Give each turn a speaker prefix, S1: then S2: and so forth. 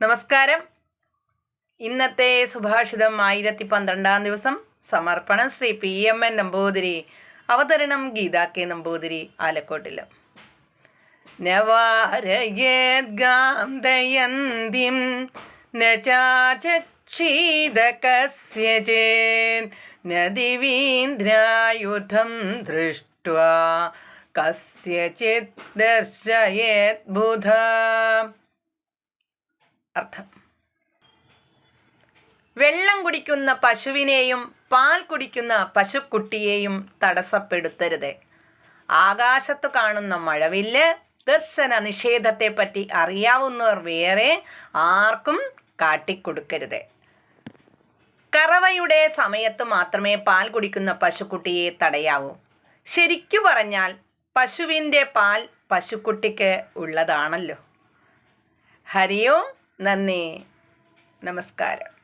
S1: നമസ്കാരം. ഇന്നത്തെ സുഭാഷിതം ആയിരത്തി പന്ത്രണ്ടാം ദിവസം. സമർപ്പണം Shri P M N Namboothiri. അവതരണം ഗീതാ കെ നമ്പൂതിരി ആലക്കോട്ടിൽ. നവാരയേദ്ഗാന്തയന്തിം ന ചാചക്ഷീത കസ്യചേൻ ന ദൃഷ്ട്വാ. കസ്യചിത് ദർശയേത് ബുധ അർത്ഥം. വെള്ളം കുടിക്കുന്ന പശുവിനെയും പാൽ കുടിക്കുന്ന പശുക്കുട്ടിയെയും തടസ്സപ്പെടുത്തരുത്. ആകാശത്ത് കാണുന്ന മഴവില്ല് ദർശന നിഷേധത്തെപ്പറ്റി അറിയാവുന്നവർ വേറെ ആർക്കും കാട്ടിക്കൊടുക്കരുത്. കറവയുടെ സമയത്ത് മാത്രമേ പാൽ കുടിക്കുന്ന പശുക്കുട്ടിയെ തടയാവൂ. ശരിക്കു പറഞ്ഞാൽ പശുവിന്റെ പാൽ പശുക്കുട്ടിക്ക് ഉള്ളതാണല്ലോ. ഹരിയോം നന്ദി. നമസ്കാരം.